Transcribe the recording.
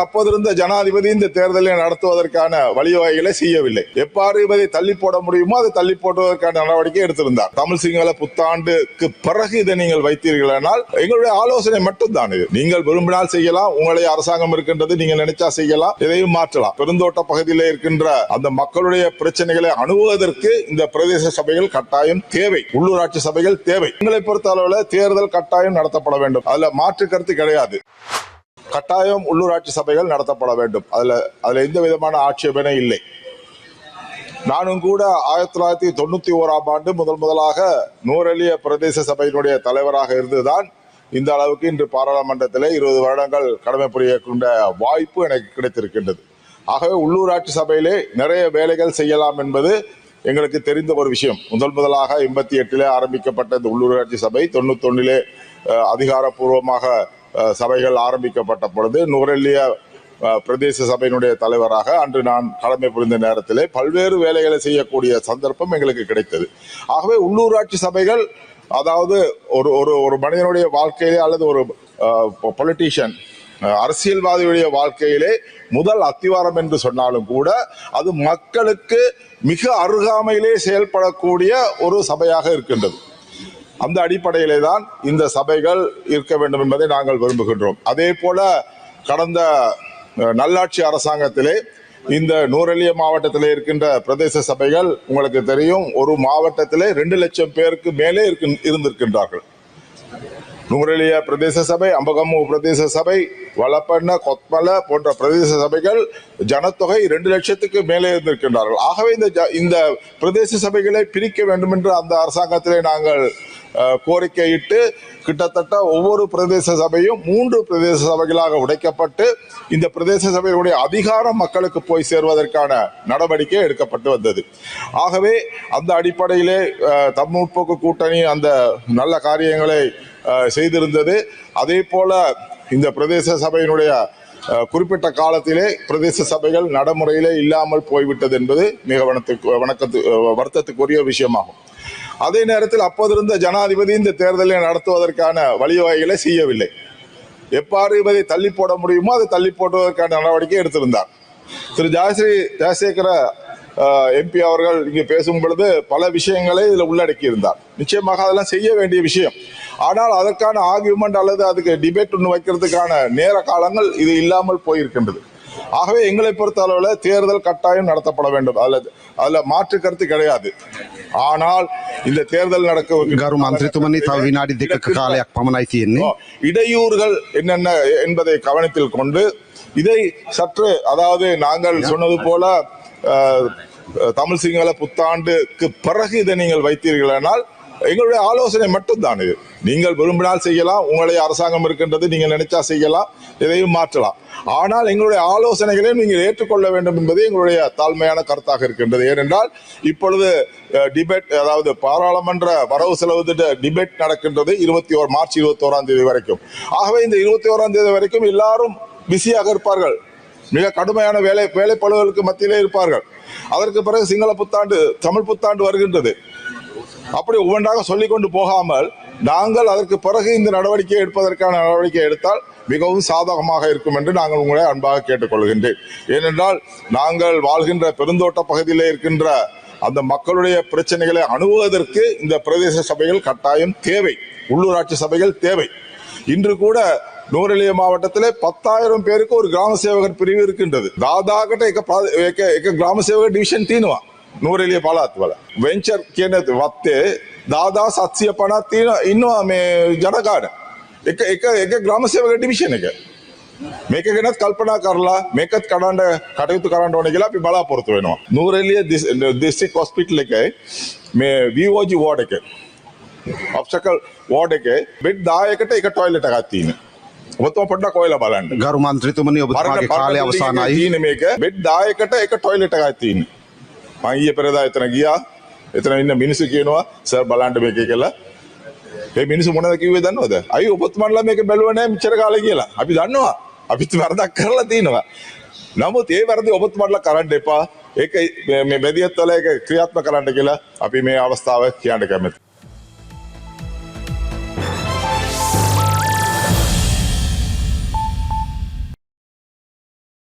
அப்போதிருந்த ஜனாதிபதி இந்த தேர்தலை நடத்துவதற்கான வழிவகைகளை செய்யவில்லை. எவ்வாறு இதை தள்ளி போட முடியுமோ அதை தள்ளி போடுவதற்கான நடவடிக்கை எடுத்திருந்தார். தமிழ் சிங்கள புத்தாண்டுக்கு பிறகு இதை நீங்கள் வைத்தீர்களானால் எங்களுடைய ஆலோசனை மட்டும்தான் இது. நீங்கள் விரும்பினால் செய்யலாம் உங்களுடைய அரசாங்கம் இருக்கின்றது நீங்க நினைச்சா செய்யலாம் இதையும் மாற்றலாம். பெருந்தோட்ட பகுதியில் இருக்கின்ற அந்த மக்களுடைய பிரச்சனைகளை அணுகுவதற்கு இந்த பிரதேச சபைகள் கட்டாயம் தேவை. உள்ளூராட்சி சபைகள் தேவை. எங்களை பொறுத்த அளவில் தேர்தல் கட்டாயம் நடத்தப்பட வேண்டும். அதுல மாற்று கருத்து கிடையாது. கட்டாயம் உள்ளூராட்சி சபைகள் நடத்தப்பட வேண்டும். அதில் அதில் எந்த விதமான ஆட்சேபனை இல்லை. நானும் கூட ஆயிரத்தி தொள்ளாயிரத்தி தொண்ணூற்றி ஓராம் ஆண்டு முதல் முதலாக நூரெலிய பிரதேச சபையினுடைய தலைவராக இருந்துதான் இந்த அளவுக்கு இன்று பாராளுமன்றத்தில் இருபது வருடங்கள் கடமை புரியக்கூடிய வாய்ப்பு எனக்கு கிடைத்திருக்கின்றது. ஆகவே உள்ளூராட்சி சபையிலே நிறைய வேலைகள் செய்யலாம் என்பது எங்களுக்கு தெரிந்த ஒரு விஷயம். முதல் முதலாக எண்பத்தி எட்டிலே ஆரம்பிக்கப்பட்ட இந்த உள்ளூராட்சி சபை தொண்ணூத்தொன்னிலே அதிகாரப்பூர்வமாக சபைகள் ஆரம்பிக்கப்பட்ட பொழுது நூரெல்லிய பிரதேச சபையினுடைய தலைவராக அன்று நான் கடமை புரிந்த நேரத்திலே பல்வேறு வேலைகளை செய்யக்கூடிய சந்தர்ப்பம் எங்களுக்கு கிடைத்தது. ஆகவே உள்ளூராட்சி சபைகள் அதாவது ஒரு ஒரு ஒரு மனிதனுடைய வாழ்க்கையிலே அல்லது ஒரு பொலிட்டீஷியன் அரசியல்வாதியுடைய வாழ்க்கையிலே முதல் அத்திவாரம் என்று சொன்னாலும் கூட அது மக்களுக்கு மிக அருகாமையிலே செயல்படக்கூடிய ஒரு சபையாக இருக்கின்றது. அந்த அடிப்படையிலே தான் இந்த சபைகள் இருக்க வேண்டும் என்பதை நாங்கள் விரும்புகின்றோம். அதே போல கடந்த நல்லாட்சி அரசாங்கத்திலே இந்த நூரெலிய மாவட்டத்திலே இருக்கின்ற பிரதேச சபைகள் உங்களுக்கு தெரியும் ஒரு மாவட்டத்திலே ரெண்டு லட்சம் பேருக்கு மேலே இருக்கு- இருந்திருக்கின்றார்கள். நூரெலிய பிரதேச சபை அம்பகமு பிரதேச சபை வளப்பண்ண கொத்மல போன்ற பிரதேச சபைகள் ஜனத்தொகை ரெண்டு லட்சத்துக்கு மேலே இருந்திருக்கின்றார்கள். ஆகவே இந்த ஜ- இந்த பிரதேச சபைகளை பிரிக்க வேண்டும் என்று அந்த அரசாங்கத்திலே நாங்கள் கோரிக்கையிட்டு கிட்டத்தட்ட ஒவ்வொரு பிரதேச சபையும் மூன்று பிரதேச சபைகளாக உடைக்கப்பட்டு இந்த பிரதேச சபையினுடைய அதிகாரம் மக்களுக்கு போய் சேர்வதற்கான நடவடிக்கை எடுக்கப்பட்டு வந்தது. ஆகவே அந்த அடிப்படையிலே அஹ், தமிழ் கூட்டணி அந்த நல்ல காரியங்களை செய்திருந்தது. அதே போல இந்த பிரதேச சபையினுடைய குறிப்பிட்ட காலத்திலே பிரதேச சபைகள் நடைமுறையிலே இல்லாமல் போய்விட்டது என்பது மிக வனத்துக்கு வணக்கத்து வருத்தத்துக்குரிய விஷயமாகும். அதே நேரத்தில் அப்போதிருந்த ஜனாதிபதி இந்த தேர்தலை நடத்துவதற்கான வழிவகைகளை செய்யவில்லை. எப்பாறு இதை தள்ளி போட முடியுமோ அதை தள்ளி போடுவதற்கான நடவடிக்கை எடுத்திருந்தார். திரு ஜாயஸ்ரீ ஜெயசேகர எம்பி அவர்கள் இங்கே பேசும் பொழுது பல விஷயங்களை இதில் உள்ளடக்கி இருந்தார் நிச்சயமாக அதெல்லாம் செய்ய வேண்டிய விஷயம். ஆனால் அதற்கான ஆர்கியூமெண்ட் அல்லது அதுக்கு டிபேட் ஒன்று வைக்கிறதுக்கான நேர காலங்கள் இது இல்லாமல் போயிருக்கின்றது. ஆகவே எங்களை பொறுத்த அளவில் தேர்தல் கட்டாயம் நடத்தப்பட வேண்டும் அதில் அதில் மாற்று கருத்து கிடையாது ஆனால் இந்த தேர்தல் நடக்க ගරු මන්ත්‍රතුමනි තව විනාඩි දෙකක කාලයක් පමණයි තියෙන්නේ. ஓ, இடையூறுகள் என்னென்ன என்பதை கவனத்தில் கொண்டு இதை சற்று அதாவது நாங்கள் சொன்னது போல அஹ், தமிழ் சிங்கள புத்தாண்டுக்கு பிறகு இதை நீங்கள் வைத்தீர்களானால் எங்களுடைய ஆலோசனை மட்டும்தான் இது. நீங்கள் விரும்பினால் செய்யலாம் உங்களுடைய அரசாங்கம் இருக்கின்றது நீங்கள் நினைச்சா செய்யலாம் இதையும் மாற்றலாம். ஆனால் எங்களுடைய ஆலோசனைகளை நீங்கள் ஏற்றுக்கொள்ள வேண்டும் என்பது எங்களுடைய தாழ்மையான கருத்தாக இருக்கின்றது. ஏனென்றால் இப்பொழுது டிபேட் அதாவது பாராளுமன்ற வரவு செலவு திட்ட டிபேட் நடக்கின்றது இருபத்தி ஓர் மார்ச் இருபத்தி ஓராம் தேதி வரைக்கும். ஆகவே இந்த இருபத்தி ஓராம் தேதி வரைக்கும் எல்லாரும் பிஸியாக இருப்பார்கள். மிக கடுமையான வேலை வேலைப்பளுகளுக்கு மத்தியிலே இருப்பார்கள். அதற்கு பிறகு சிங்கள புத்தாண்டு தமிழ் புத்தாண்டு வருகின்றது. அப்படி ஒவ்வொன்றாக சொல்லிக்கொண்டு போகாமல் நாங்கள் அதற்கு பிறகு இந்த நடவடிக்கையை எடுப்பதற்கான நடவடிக்கை எடுத்தால் மிகவும் சாதகமாக இருக்கும் என்று நாங்கள் உங்களை அன்பாக கேட்டுக்கொள்கின்றேன். ஏனென்றால் நாங்கள் வாழ்கின்ற பெருந்தோட்ட பகுதியிலே இருக்கின்ற அந்த மக்களுடைய பிரச்சனைகளை அணுகுவதற்கு இந்த பிரதேச சபைகள் கட்டாயம் தேவை. உள்ளூராட்சி சபைகள் தேவை. இன்று கூட நூரலிய மாவட்டத்திலே பத்தாயிரம் பேருக்கு ஒரு கிராம சேவகர் பிரிவு இருக்கின்றது. தாதாகட்ட கிராம சேவகர் டிவிஷன் தீனுவான் තියෙනවා නූරෙලිය පළාත්වල. වෙන්චර් කියන වත්තේ දාදා සත්සිය පනත් තියෙන ඉන්නවා මේ ජනකාඩ එක එක එක ග්‍රාම සේවක ඩිවිෂන් එක. මේක ගැනත් කල්පනා කරලා මේකත් කඩන්ඩ කටයුතු කරන්න ඕන කියලා අපි බලාපොරොත්තු වෙනවා. නූරෙලිය දිස්ත්‍රික් හොස්පිටල් එකයි මේ වෝජි වෝඩ එක. ඔබ්ස්ටකල් වෝඩ එක බෙඩ් දායකට එක ටොයිලට එකක් තියෙන. ඔබතුම පොඩ්ඩක් ඔයලා බලන්න. ගරු මන්ත්‍රතුමනි ඔබතුමාගේ කාලය අවසානයි. තියෙන මේක බෙඩ් දායකට එක ටොයිලට එකක් තියෙන මම ඊයේ පෙරදා එතන ගියා. එතන ඉන්න මිනිස්සු කියනවා සර් බලන්න මේක කියලා. ඒ මිනිස්සු මොනවද කිව්වේ දන්නවද? අයි ඔබතුමන්ලා මේක බැලුවා නෑ මෙච්චර කාලේ කියලා. අපි දන්නවා. අපිත් වරදක් කරලා තියෙනවා නමුත් ඒ වැරදි ඔබතුමන්ලා කරන්න එපා. ඒක මේ- මේ බෙදියත් වල ඒක ක්‍රියාත්මක කරන්න කියලා අපි මේ අවස්ථාව කියන්න කැමතියි.